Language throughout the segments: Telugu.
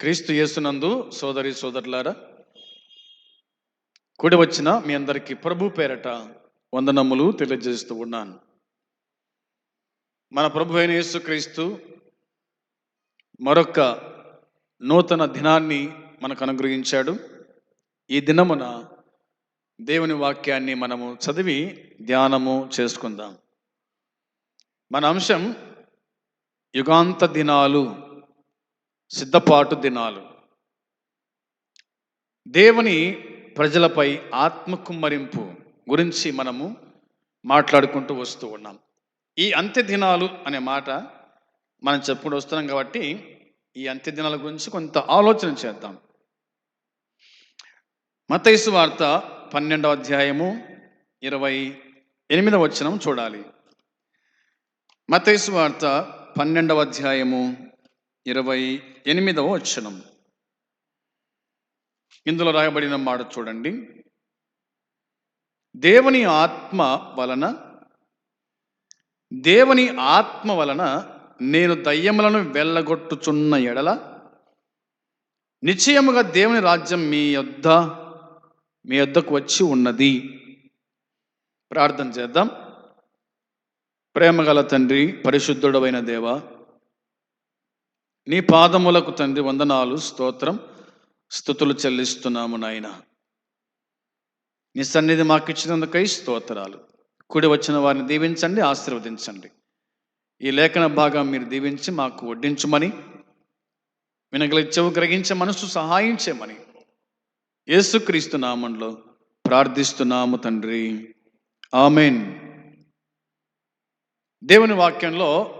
క్రీస్తు యేసునందు సోదరి సోదరులారా కూడి వచ్చిన మీ అందరికీ ప్రభు పేరట వందనములు తెలియజేస్తూ ఉన్నాను. మన ప్రభు అయిన యేసుక్రీస్తు మరొక నూతన దినాన్ని మనకు అనుగ్రహించాడు. ఈ దినమున దేవుని వాక్యాన్ని మనము చదివి ధ్యానము చేసుకుందాం. మన అంశం యుగాంత దినాలు సిద్ధపాటు దినాలు. దేవుని ప్రజలపై ఆత్మ కుమ్మరింపు గురించి మనము మాట్లాడుకుంటూ వస్తూ ఉన్నాం. ఈ అంత్య దినాలు అనే మాట మనం చెప్పుకుంటూ వస్తున్నాం కాబట్టి ఈ అంత్య దినాల గురించి కొంత ఆలోచన చేద్దాం. మతైసు వార్త పన్నెండవ అధ్యాయము ఇరవై ఎనిమిదవ వచనం చూడాలి. మతైసు వార్త పన్నెండవ అధ్యాయము ఇరవై ఎనిమిదవ వచనం. ఇందులో రాయబడిన మాట చూడండి. దేవుని ఆత్మ వలన దేవుని ఆత్మ వలన నేను దయ్యములను వెళ్ళగొట్టుచున్న ఎడల నిశ్చయముగా దేవుని రాజ్యం మీ యొద్ద మీ యొద్దకు వచ్చి ఉన్నది. ప్రార్థన చేద్దాం. ప్రేమగల తండ్రి పరిశుద్ధుడమైన దేవ నీ పాదములకు తండ్రి వందనాలు స్తోత్రం. స్థుతులు చెల్లిస్తున్నాము నాయన. నీ సన్నిధి మాకు ఇచ్చినందుకై స్తోత్రాలు. కూడి వచ్చిన వారిని దీవించండి ఆశీర్వదించండి. ఈ లేఖన భాగం మీరు దీవించి మాకు వడ్డించమని వినగల గ్రహించే మనసు సహాయం చేయమని యేసుక్రీస్తు నామంలో ప్రార్థిస్తున్నాము తండ్రి. ఆమెన్. దేవుని వాక్యంలో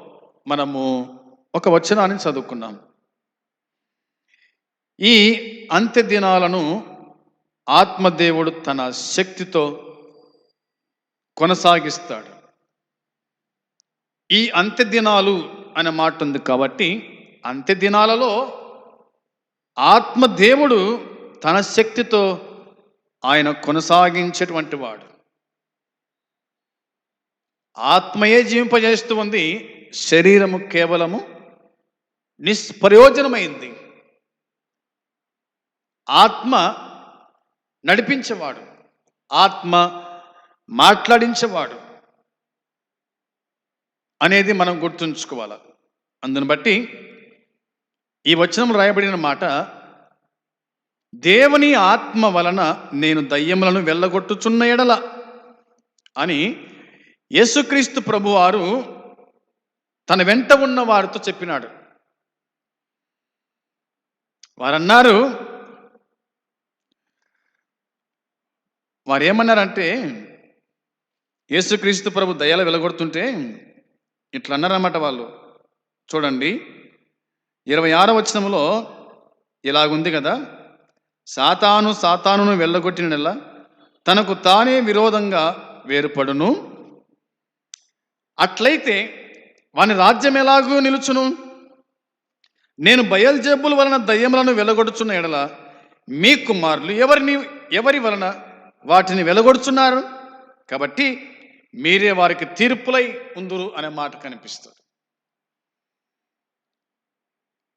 మనము ఒక వచనాన్ని చదువుకున్నాం. ఈ అంత్య దినాలను ఆత్మదేవుడు తన శక్తితో కొనసాగిస్తాడు. ఈ అంత్య దినాలు అనే మాట ఉంది కాబట్టి అంత్య దినాలలో ఆత్మదేవుడు తన శక్తితో ఆయన కొనసాగించేటువంటి వాడు. ఆత్మయే జీవింపజేస్తూ ఉంది శరీరము కేవలము నిష్ప్రయోజనమైంది ఆత్మ నడిపించేవాడు. ఆత్మ మాట్లాడించేవాడు అనేది మనం గుర్తుంచుకోవాలి. అందుని బట్టి ఈ వచనం రాయబడిన మాట దేవుని ఆత్మ వలన నేను దయ్యములను వెళ్ళగొట్టుచున్న ఎడల అని యేసుక్రీస్తు ప్రభువారు తన వెంట ఉన్న వారితో చెప్పినాడు. వారన్నారు వారు ఏమన్నారంటే యేసుక్రీస్తు ప్రభు దయాలు వెలగొడుతుంటే ఇట్లా అన్నారన్నమాట వాళ్ళు. చూడండి ఇరవై ఆరో వచనంలో ఇలాగుంది కదా సాతాను సాతానును వెళ్ళగొట్టిన నెల తనకు తానే విరోధంగా వేరుపడును. అట్లయితే వాని రాజ్యం ఎలాగూ నిలుచును? నేను బయల్జేబుల వలన దయ్యములను వెలగొడుచున్న ఎడల మీ కుమారులు ఎవరిని ఎవరి వలన వాటిని వెలగొడుచున్నారు? కాబట్టి మీరే వారికి తీర్పులై ఉందురు అనే మాట కనిపిస్తుంది.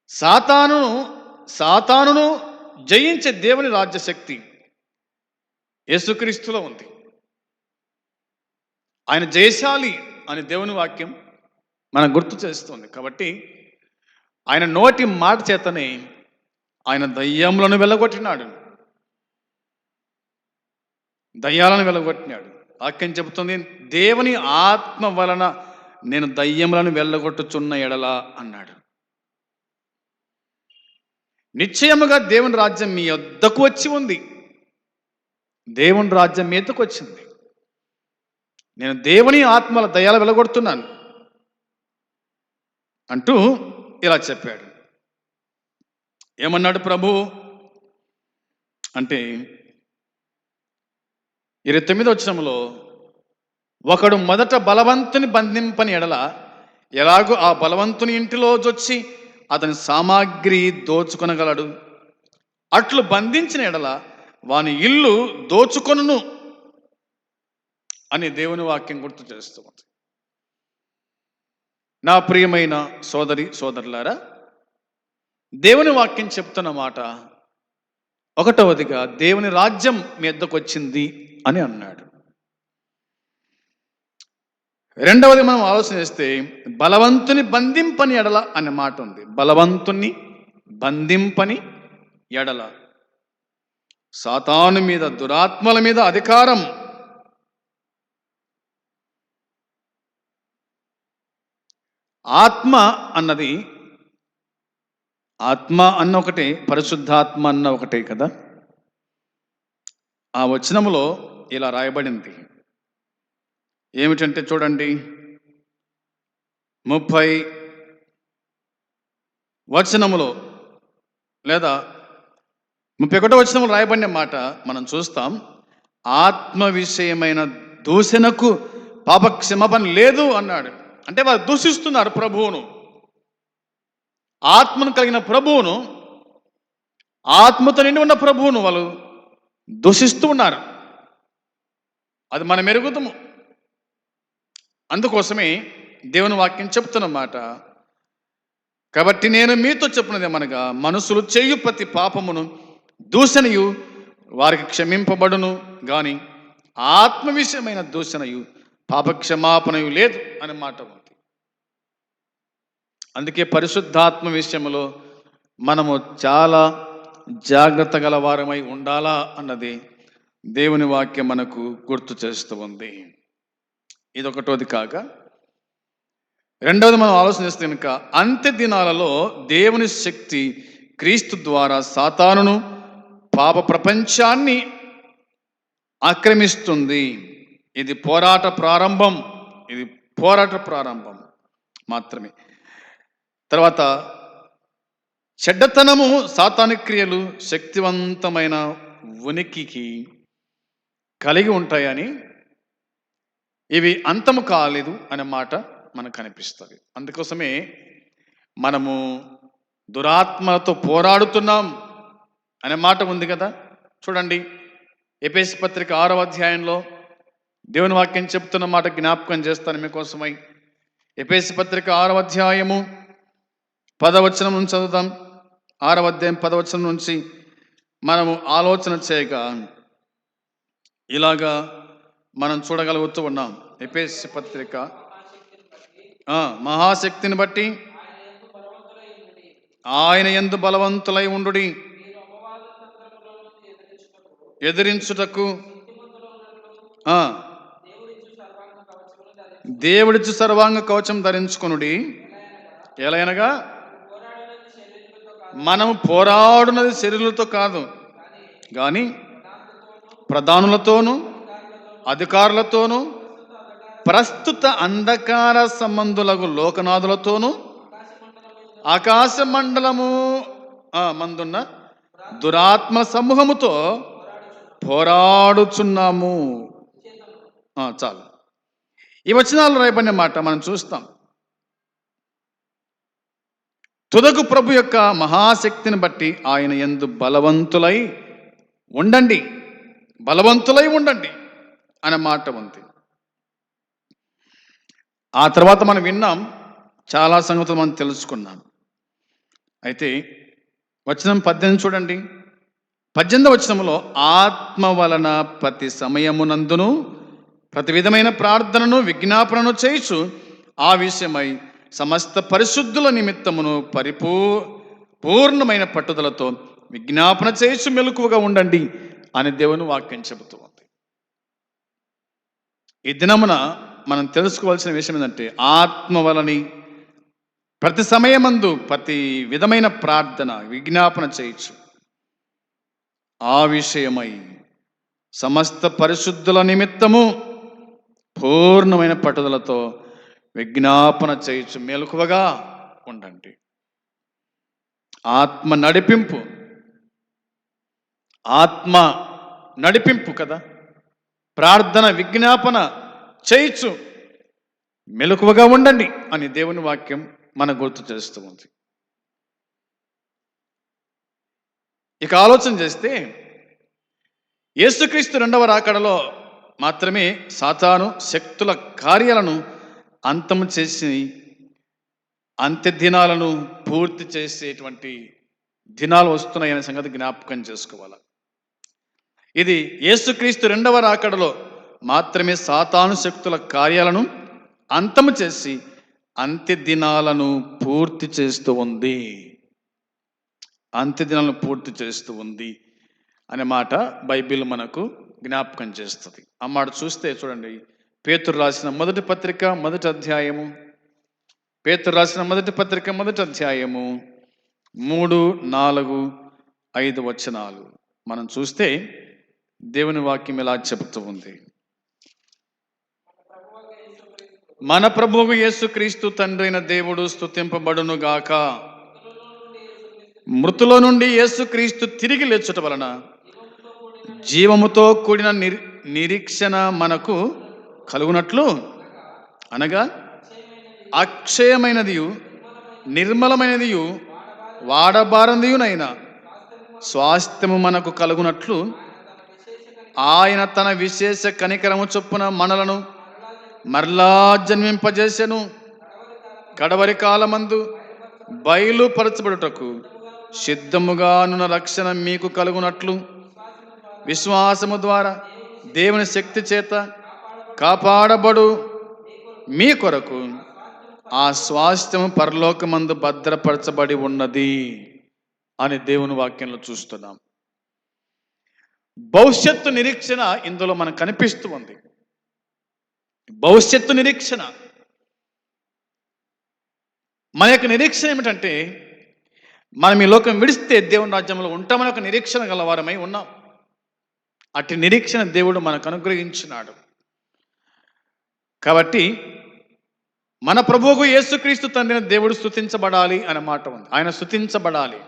సాతానును సాతానును జయించే దేవుని రాజ్యశక్తి యేసుక్రీస్తులో ఉంది. ఆయన జయశాలి అనే దేవుని వాక్యం మనకు గుర్తు చేస్తుంది. కాబట్టి ఆయన నోటి మాట చేతనే ఆయన దయ్యములను వెళ్ళగొట్టినాడు. దయ్యాలను వెళ్ళగొట్టినాడు. వాక్యం చెబుతుంది దేవుని ఆత్మ వలన నేను దయ్యములను వెళ్ళగొట్టుచున్న ఎడల అన్నాడు. నిశ్చయముగా దేవుని రాజ్యం మీ వద్దకు వచ్చి ఉంది. దేవుని రాజ్యం మీ వచ్చింది. నేను దేవుని ఆత్మల దయాలు వెళ్ళగొడుతున్నాను. అంటూ ఇలా చెప్పాడు. ఏమన్నాడు ప్రభు? అంటే ఇరవై తొమ్మిది వచ్చినంలో ఒకడు మొదట బలవంతుని బంధింపని ఎడల ఎలాగో ఆ బలవంతుని ఇంటిలో జొచ్చి అతని సామాగ్రి దోచుకొనగలడు. అట్లు బంధించిన ఎడల వాని ఇల్లు దోచుకొనును అని దేవుని వాక్యం గుర్తు చేస్తూ ఉంది. నా ప్రియమైన సోదరి సోదరులారా దేవుని వాక్యం చెప్తున్న మాట ఒకటవదిగా దేవుని రాజ్యం మీద్దకు వచ్చింది అని అన్నాడు. రెండవది మనం ఆలోచన చేస్తే బలవంతుని బంధింపని ఎడల అనే మాట ఉంది. బలవంతుని బంధింపని ఎడల. సాతాను మీద దురాత్మల మీద అధికారం ఆత్మ అన్నది ఆత్మ అన్న ఒకటే పరిశుద్ధాత్మ అన్న ఒకటే కదా? ఆ వచనములో ఇలా రాయబడింది. ఏమిటంటే చూడండి. ముప్పై వచనములో లేదా ముప్పై ఒకటో వచనములు రాయబడిన మాట మనం చూస్తాం. ఆత్మ విషయమైన దూషణకు పాపక్షమాపణ లేదు అన్నాడు. అంటే వారు దూషిస్తున్నారు ప్రభువును. ఆత్మను కలిగిన ప్రభువును ఆత్మతో నిండి ఉన్న ప్రభువును వాళ్ళు దూషిస్తూ ఉన్నారు. అది మనం ఎరుగుతాము అందుకోసమే దేవుని వాక్యం చెప్తున్నమాట కాబట్టి నేను మీతో చెప్పినది ఏమనగా మనుషులు చేయు ప్రతి పాపమును దూషణయు వారికి క్షమింపబడును కానీ ఆత్మ విషయమైన దూషణయు పాపక్షమాపణయు లేదు అనే మాట ఉంది. అందుకే పరిశుద్ధాత్మ విషయంలో మనము చాలా జాగ్రత్త గలవారమై ఉండాలా అన్నది దేవుని వాక్యం మనకు గుర్తు చేస్తూ ఉంది. ఇదొకటోది కాక రెండవది మనం ఆలోచన కనుక అంత్య దినాలలో దేవుని శక్తి క్రీస్తు ద్వారా సాతానును పాప ప్రపంచాన్ని ఆక్రమిస్తుంది. ఇది పోరాట ప్రారంభం. ఇది పోరాట ప్రారంభం మాత్రమే. తర్వాత చెడ్డతనము సాతానిక క్రియలు శక్తివంతమైన ఉనికికి కలిగి ఉంటాయని ఇవి అంతము కాలేదు అనే మాట మనకు కనిపిస్తుంది. అందుకోసమే మనము దురాత్మలతో పోరాడుతున్నాం అనే మాట ఉంది కదా. చూడండి ఎపిఎస్ పత్రిక ఆరవ అధ్యాయంలో దేవుని వాక్యం చెప్తున్న మాట జ్ఞాపకం చేస్తాను మీకోసమై. ఎపేసి పత్రిక ఆరవ అధ్యాయము పదవచనం నుంచి చదువుతాం ఆరవ అధ్యాయం పదవచనం నుంచి మనము ఆలోచన చేయగా ఇలాగా మనం చూడగలుగుతూ ఉన్నాం. ఎపేసి పత్రిక మహాశక్తిని బట్టి ఆయన ఎందు బలవంతులై ఉండుడి. ఎదిరించుటకు దేవుడిచ్చు సర్వాంగ కవచం ధరించుకొనుడి. ఎలాగనగా మనం పోరాడునది శరీరులతో కాదు కానీ ప్రధానులతోనూ అధికారులతోనూ ప్రస్తుత అంధకార సంబంధులకు లోకనాథులతోనూ ఆకాశ మండలము మందున్న దురాత్మ సమూహముతో పోరాడుచున్నాము. చాలు. ఈ వచనాలు రాయబడిన మాట మనం చూస్తాం. తుదకు ప్రభు యొక్క మహాశక్తిని బట్టి ఆయన ఎందు బలవంతులై ఉండండి. బలవంతులై ఉండండి అనే మాట ఉంది. ఆ తర్వాత మనం విన్నాం చాలా సంగతులు మనం తెలుసుకున్నాం. అయితే వచనం పద్దెనిమిది చూడండి. పద్దెనిమిది వచనంలో ఆత్మ వలన ప్రతి సమయమునందును ప్రతి విధమైన ప్రార్థనను విజ్ఞాపనను చేయిచు ఆ విషయమై సమస్త పరిశుద్ధుల నిమిత్తమును పరిపూ పూర్ణమైన పట్టుదలతో విజ్ఞాపన చేయిచు మెలకువగా ఉండండి అని దేవుని వాక్యం చెబుతూ ఉంది. ఈ దినమున మనం తెలుసుకోవాల్సిన విషయం ఏంటంటే ఆత్మ వలని ప్రతి సమయమందు ప్రతి విధమైన ప్రార్థన విజ్ఞాపన చేయొచ్చు ఆ విషయమై సమస్త పరిశుద్ధుల నిమిత్తము పూర్ణమైన పట్టుదలతో విజ్ఞాపన చేయొచ్చు మెలకువగా ఉండండి. ఆత్మ నడిపింపు. ఆత్మ నడిపింపు కదా? ప్రార్థన విజ్ఞాపన చేయొచ్చు మెలకువగా ఉండండి అని దేవుని వాక్యం మన గుర్తు చేస్తూ ఉంది. ఇక ఆలోచన చేస్తే యేసుక్రీస్తు రెండవ రాకడలో మాత్రమే సాతాను శక్తుల కార్యాలను అంతం చేసి అంత్యదినాలను పూర్తి చేసేటువంటి దినాలు వస్తున్నాయనే సంగతి జ్ఞాపకం చేసుకోవాలి. ఇది యేసుక్రీస్తు రెండవ రాకడలో మాత్రమే సాతాను శక్తుల కార్యాలను అంతము చేసి అంత్యదినాలను పూర్తి చేస్తూ ఉంది. అంత్యదినాలను పూర్తి చేస్తూ ఉంది అనే మాట బైబిల్ మనకు జ్ఞాపకం చేస్తుంది. ఆ మాట చూస్తే చూడండి పేతురు రాసిన మొదటి పత్రిక మొదటి అధ్యాయము. పేతురు రాసిన మొదటి పత్రిక మొదటి అధ్యాయము. మూడు నాలుగు ఐదు వచనాలు. మనం చూస్తే దేవుని వాక్యం ఇలా చెబుతూ ఉంది. మన ప్రభువు యేసుక్రీస్తు తండ్రి అయిన దేవుడు స్తుతింపబడును గాక. మృతుల నుండి యేసుక్రీస్తు తిరిగి లేచుట వలన జీవముతో కూడిన నిర్ నిరీక్షణ మనకు కలుగునట్లు అనగా అక్షయమైనదియు నిర్మలమైనదియు వాడబారందియునైనా స్వాస్థ్యము మనకు కలుగునట్లు ఆయన తన విశేష కనికరము చొప్పున మనలను మరలా జన్మింపజేసెను. గడవరి కాలమందు బయలుపరచబడుటకు సిద్ధముగానున్న రక్షణ మీకు కలుగునట్లు విశ్వాసము ద్వారా దేవుని శక్తి చేత కాపాడబడు మీ కొరకు ఆ స్వాస్థ్యము పరలోకమందు భద్రపరచబడి ఉన్నది అని దేవుని వాక్యంలో చూస్తున్నాం. భవిష్యత్తు నిరీక్షణ ఇందులో మనకు కనిపిస్తూ ఉంది. భవిష్యత్తు నిరీక్షణ. మన యొక్క నిరీక్షణ ఏమిటంటే మనం ఈ లోకం విడిస్తే దేవుని రాజ్యంలో ఉంటామని ఒక నిరీక్షణ గలవారమై ఉన్నాం. అట్టి నిరీక్షణ దేవుడు మనకు అనుగ్రహించినాడు. కాబట్టి మన ప్రభువుకు యేసుక్రీస్తు తండ్రిని దేవుడు స్థుతించబడాలి అనే మాట ఉంది. ఆయన స్థుతించబడాలి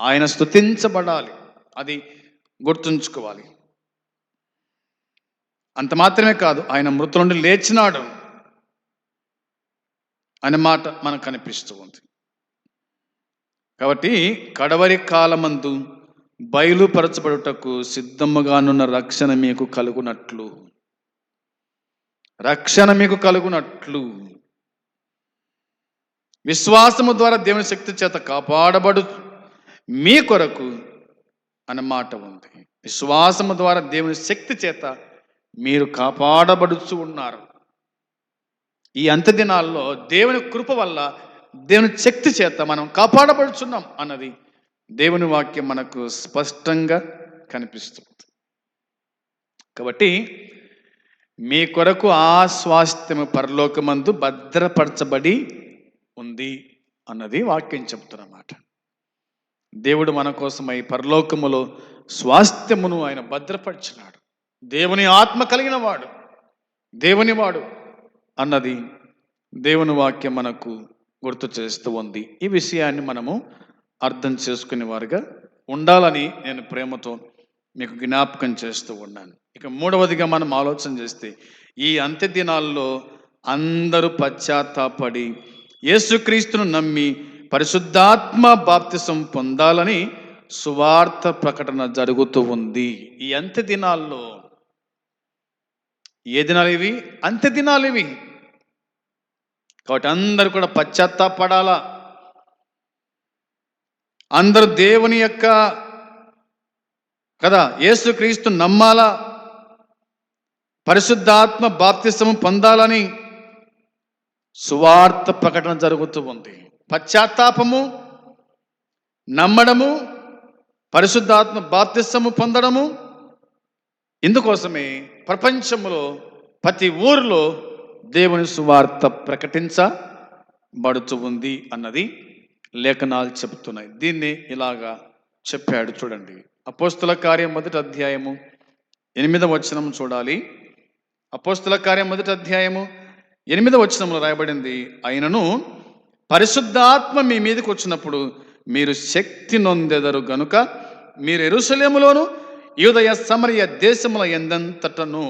ఆయన స్థుతించబడాలి అది గుర్తుంచుకోవాలి. అంత మాత్రమే కాదు ఆయన మృతుల నుండి లేచినాడు అనే మాట మనకు కనిపిస్తూ ఉంది. కాబట్టి కడవరి కాలమందు బయలుపరచబడుటకు సిద్ధముగానున్న రక్షణ మీకు కలుగునట్లు. రక్షణ మీకు కలుగునట్లు. విశ్వాసము ద్వారా దేవుని శక్తి చేత కాపాడబడు మీ కొరకు అన్నమాట ఉంది. విశ్వాసము ద్వారా దేవుని శక్తి చేత మీరు కాపాడబడుచు ఉన్నారు. ఈ అంత దినాల్లో దేవుని కృప వల్ల దేవుని శక్తి చేత మనం కాపాడబడుచున్నాం అన్నది దేవుని వాక్యం మనకు స్పష్టంగా కనిపిస్తుంది. కాబట్టి మీ కొరకు ఆ స్వాస్థ్యము పరలోకమందు భద్రపరచబడి ఉంది అన్నది వాక్యం చెప్తున్నమాట. దేవుడు మన కోసమై పరలోకములో స్వాస్థ్యమును ఆయన భద్రపరిచినాడు. దేవుని ఆత్మ కలిగిన వాడు దేవుని వాడు అన్నది దేవుని వాక్యం మనకు గుర్తు చేస్తూ ఉంది. ఈ విషయాన్ని మనము అర్థం చేసుకునే వారుగా ఉండాలని నేను ప్రేమతో మీకు జ్ఞాపకం చేస్తూ ఉన్నాను. ఇక మూడవదిగా మనం ఆలోచన చేస్తే ఈ అంత్య దినాల్లో అందరూ పశ్చాత్తాపడి యేసుక్రీస్తును నమ్మి పరిశుద్ధాత్మ బాప్తిసం పొందాలని సువార్త ప్రకటన జరుగుతూ ఉంది. ఈ అంత్య దినాల్లో ఏ దినాలు ఇవి? అంత్య దినాలు ఇవి. కాబట్టి అందరూ కూడా పశ్చాత్తాపడాలా? అందరు దేవుని యొక్క కదా యేసుక్రీస్తు నమ్మాలా పరిశుద్ధాత్మ బాప్తిసము పొందాలని సువార్త ప్రకటన జరుగుతూ ఉంది. పశ్చాత్తాపము నమ్మడము పరిశుద్ధాత్మ బాప్తిసము పొందడము ఇందుకోసమే ప్రపంచంలో ప్రతి ఊరిలో దేవుని సువార్త ప్రకటించబడుతూ ఉంది అన్నది లేఖనాలు చెబుతున్నాయి. దీన్ని ఇలాగా చెప్పాడు చూడండి. అపోస్తుల కార్యం మొదటి అధ్యాయము ఎనిమిదవ వచనం చూడాలి. అపోస్తుల కార్యం మొదటి అధ్యాయము ఎనిమిదవ వచనంలో రాయబడింది. అయినను పరిశుద్ధాత్మ మీ మీదకి వచ్చినప్పుడు మీరు శక్తి నొందెదరు గనుక మీరు ఎరుసలేములోను యూదయ సమరయ దేశముల ఎందంతటను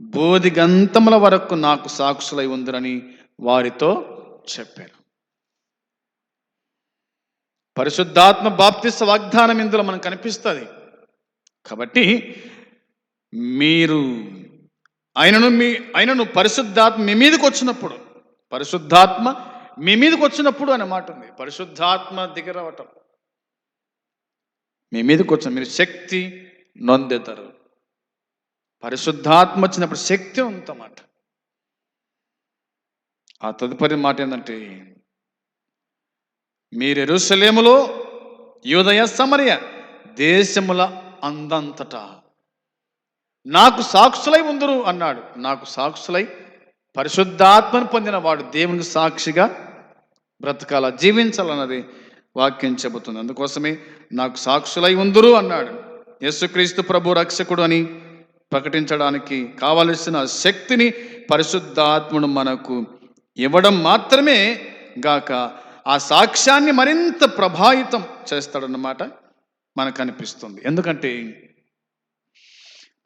బోధిగంతముల వరకు నాకు సాక్షులై ఉందిరని వారితో చెప్పారు పరిశుద్ధాత్మ బాప్తిస్త వాగ్దానం ఇందులో మనకు కనిపిస్తుంది. కాబట్టి మీరు ఆయనను మీ ఆయనను పరిశుద్ధాత్మ మీ మీదకి వచ్చినప్పుడు పరిశుద్ధాత్మ మీ మీదకి వచ్చినప్పుడు అనే మాట ఉంది. పరిశుద్ధాత్మ దిగరవటం మీ మీదకి వచ్చిన మీరు శక్తి నొందెదరు పరిశుద్ధాత్మ వచ్చినప్పుడు శక్తి ఉందన్నమాట. ఆ తదుపరి మాట ఏంటంటే మీరు ఎరుసలేములో యూదయ సమరయ దేశముల అందంతటా. నాకు సాక్షులై ఉందరు అన్నాడు. నాకు సాక్షులై పరిశుద్ధాత్మను పొందిన వాడు దేవునికి సాక్షిగా బ్రతకాల? జీవించాలన్నది వాక్యం చెబుతుంది. అందుకోసమే నాకు సాక్షులై ఉందరు అన్నాడు. యేసుక్రీస్తు ప్రభు రక్షకుడు అని ప్రకటించడానికి కావలసిన శక్తిని పరిశుద్ధాత్ముడు మనకు ఇవ్వడం మాత్రమే గాక ఆ సాక్ష్యాన్ని మరింత ప్రభావితం చేస్తాడన్నమాట మనకు అనిపిస్తుంది ఎందుకంటే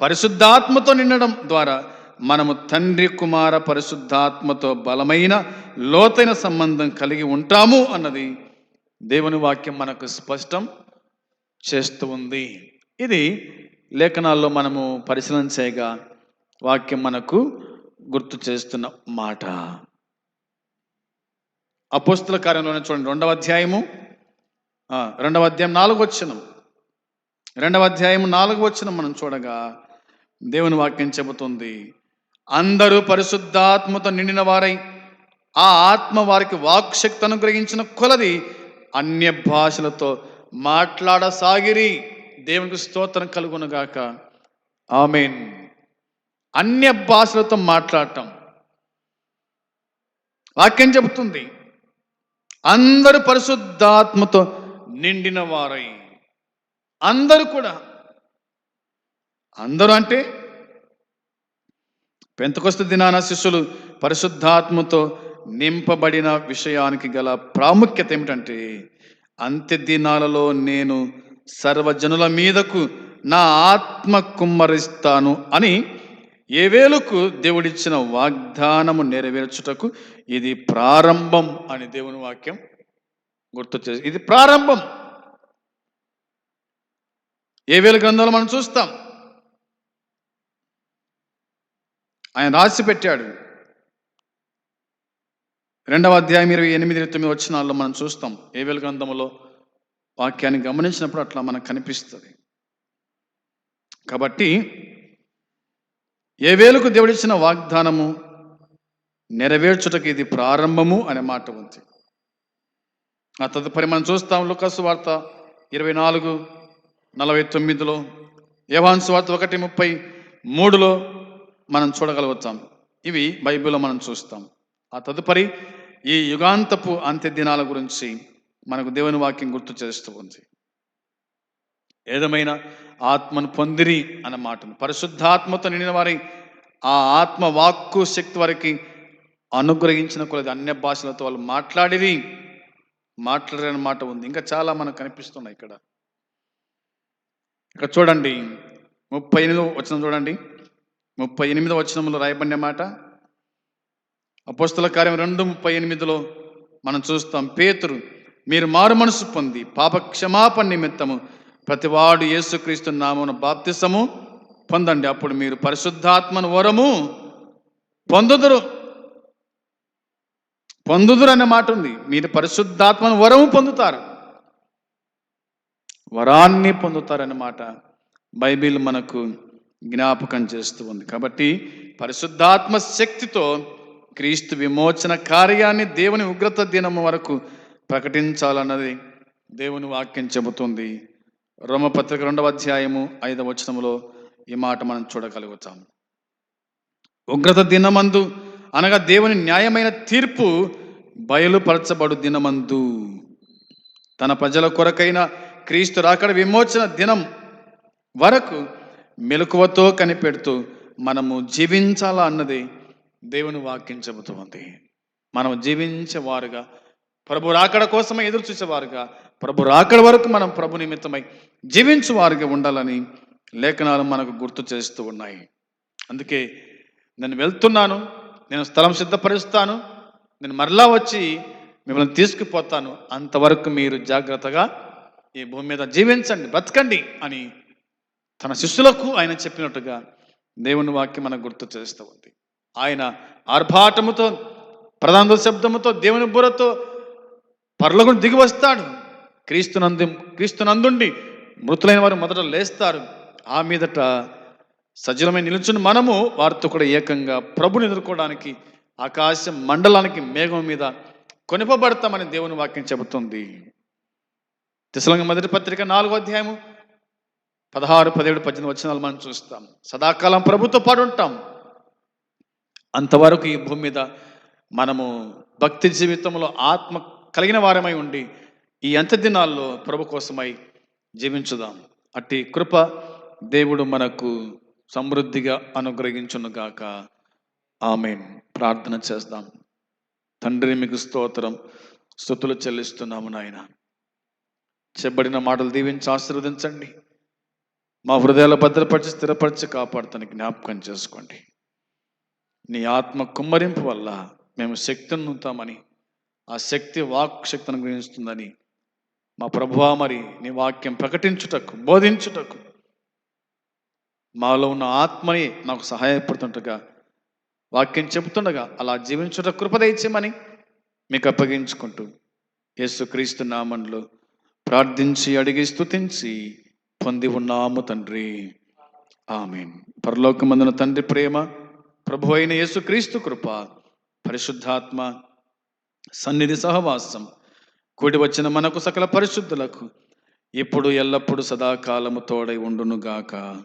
పరిశుద్ధాత్మతో నిండడం ద్వారా మనము తండ్రి కుమార పరిశుద్ధాత్మతో బలమైన లోతైన సంబంధం కలిగి ఉంటాము అన్నది దేవుని వాక్యం మనకు స్పష్టం చేస్తూ ఉంది. ఇది లేఖనాల్లో మనము పరిశీలన చేయగా వాక్యం మనకు గుర్తు చేస్తున్న మాట. అపోస్తుల కార్యంలోనే చూడండి రెండవ అధ్యాయము రెండవ అధ్యాయం నాలుగు వచ్చినం రెండవ అధ్యాయం నాలుగు వచ్చిన మనం చూడగా దేవుని వాక్యం చెబుతుంది అందరూ పరిశుద్ధాత్మతో నిండిన వారై ఆ ఆత్మ వారికి వాక్శక్తి అనుగ్రహించిన కొలది అన్య భాషలతో మాట్లాడసాగిరి. దేవునికి స్తోత్రం కలుగునుగాక ఆమెన్. అన్య భాషలతో మాట్లాడటం. వాక్యం చెబుతుంది అందరూ పరిశుద్ధాత్మతో నిండిన వారై. అందరూ కూడా. అందరూ అంటే పెంతకొస్త దినాన శిష్యులు పరిశుద్ధాత్మతో నింపబడిన విషయానికి గల ప్రాముఖ్యత ఏమిటంటే అంత్య దినాలలో నేను సర్వజనుల మీదకు నా ఆత్మ కుమ్మరిస్తాను అని ఏవేలకు దేవుడిచ్చిన వాగ్దానము నెరవేర్చుటకు ఇది ప్రారంభం అని దేవుని వాక్యం గుర్తు చేసి ఇది ప్రారంభం. ఏ వేల గ్రంథాలు మనం చూస్తాం. ఆయన రాసి పెట్టాడు. రెండవ అధ్యాయం ఇరవై ఎనిమిది తొమ్మిది వచ్చినాల్లో మనం చూస్తాం. ఏ వేల గ్రంథంలో వాక్యాన్ని గమనించినప్పుడు అట్లా మనకు కనిపిస్తుంది. కాబట్టి ఏ వేలకు దేవుడిచ్చిన వాగ్దానము నెరవేర్చుటకు ఇది ప్రారంభము అనే మాట ఉంది. ఆ తదుపరి మనం చూస్తాం లుకస్ వార్త ఇరవై నాలుగు నలభై తొమ్మిదిలో యవాన్స్ వార్త ఒకటి ముప్పై మూడులో మనం చూడగలుగుతాం. ఇవి బైబిల్లో మనం చూస్తాం. ఆ తదుపరి ఈ యుగాంతపు అంత్య దినాల గురించి మనకు దేవుని వాక్యం గుర్తు చేస్తూ ఉంది. ఏదమైనా ఆత్మను పొందిరి అన్న మాటను పరిశుద్ధాత్మతో నిండిన వారి ఆ ఆత్మ వాక్కు శక్తి వారికి అనుగ్రహించిన కొలది అన్య భాషలతో వాళ్ళు మాట్లాడివి. మాట్లాడరని మాట ఉంది. ఇంకా చాలా మనకు కనిపిస్తున్నాయి ఇక్కడ. ఇక్కడ చూడండి. ముప్పై ఎనిమిదో వచనం చూడండి. ముప్పై ఎనిమిదో వచనంలో రాయబడిన మాట. అపోస్తుల కార్యం రెండు ముప్పై ఎనిమిదిలో మనం చూస్తాం. పేతురు మీరు మారు మనసు పొంది పాప క్షమాపణ నిమిత్తము ప్రతివాడు యేసుక్రీస్తు నామను బాప్తిసము పొందండి. అప్పుడు మీరు పరిశుద్ధాత్మను వరము పొందుదురు. పొందుదురు అనే మాట ఉంది. మీరు పరిశుద్ధాత్మను వరము పొందుతారు. వరాన్ని పొందుతారన్నమాట బైబిల్ మనకు జ్ఞాపకం చేస్తూ ఉంది. కాబట్టి పరిశుద్ధాత్మ శక్తితో క్రీస్తు విమోచన కార్యాన్ని దేవుని ఉగ్రత దినము వరకు ప్రకటించాలన్నది దేవుని వాక్యం చెబుతుంది. రోమపత్రిక రెండవ అధ్యాయము ఐదవ వచనంలో ఈ మాట మనం చూడగలుగుతాం ఉగ్రత దినమందు అనగా దేవుని న్యాయమైన తీర్పు బయలుపరచబడు దినమందు. తన ప్రజల కొరకైన క్రీస్తు రాకడ విమోచన దినం వరకు మెలకువతో కనిపెడుతూ మనము జీవించాలా అన్నది దేవుని వాక్యం చెబుతుంది. మనం జీవించేవారుగా ప్రభు రాకడ కోసమే ఎదురు చూసేవారుగా ప్రభు రాకడ వరకు మనం ప్రభు నిమిత్తమై జీవించేవారుగా ఉండాలని లేఖనాలు మనకు గుర్తు చేస్తూ ఉన్నాయి. అందుకే నేను వెళ్తున్నాను. నేను స్థలం సిద్ధపరుస్తాను. నేను మరలా వచ్చి మిమ్మల్ని తీసుకుపోతాను. అంతవరకు మీరు జాగ్రత్తగా ఈ భూమి మీద జీవించండి బ్రతకండి అని తన శిష్యులకు ఆయన చెప్పినట్టుగా దేవుని వాక్యం మనకు గుర్తు చేస్తూ ఉంది. ఆయన ఆర్భాటముతో ప్రధాన శబ్దముతో దేవుని బుర్రతో పరలోకం దిగి వస్తాడు. క్రీస్తునందు క్రీస్తునందుండి మృతులైన వారు మొదట లేస్తారు. ఆ మీదట సజలమై నిలుచుని మనము వారితో కూడా ఏకంగా ప్రభుని ఎదుర్కోవడానికి ఆకాశ మండలానికి మేఘం మీద కొనిపబడతామని దేవుని వాక్యం చెబుతుంది. తెసలంగ మొదటి పత్రిక నాలుగో అధ్యాయము పదహారు పదిహేడు పద్దెనిమిది వచనాలు మనం చూస్తాం. సదాకాలం ప్రభుతో పాటు ఉంటాం. అంతవరకు ఈ భూమి మీద మనము భక్తి జీవితంలో ఆత్మ కలిగిన వారమై ఉండి ఈ అంత దినాల్లో ప్రభు కోసమై జీవించుదాం. అట్టి కృప దేవుడు మనకు సమృద్ధిగా అనుగ్రహించునుగాక ఆమె ప్రార్థన చేద్దాం. తండ్రి మీకు స్తోత్రం. స్థుతులు చెల్లిస్తున్నాము నాయన. చెప్పబడిన మాటలు దీవించి ఆశీర్వదించండి. మా హృదయాలు భద్రపరిచి స్థిరపరిచి కాపాడుతానికి జ్ఞాపకం చేసుకోండి. నీ ఆత్మ కుమ్మరింపు వల్ల మేము శక్తిని ఉంటామని ఆ శక్తి వాక్ శక్తిని గ్రహిస్తుందని మా ప్రభువా మరి నీ వాక్యం ప్రకటించుటకు బోధించుటకు మాలో ఉన్న ఆత్మని నాకు సహాయపడుతుండగా వాక్యం చెబుతుండగా అలా జీవించుట కృపదయిచ్చమని మీకు అప్పగించుకుంటూ యేసుక్రీస్తు నామంలో ప్రార్థించి అడిగి స్థుతించి పొంది ఉన్నాము తండ్రి. ఆమె పరలోకమందున తండ్రి ప్రేమ ప్రభు అయిన యేసుక్రీస్తు కృప పరిశుద్ధాత్మ సన్నిధి సహవాసం కూడి వచ్చిన మనకు సకల పరిశుద్ధులకు ఇప్పుడు ఎల్లప్పుడు సదాకాలము తోడై ఉండునుగాక.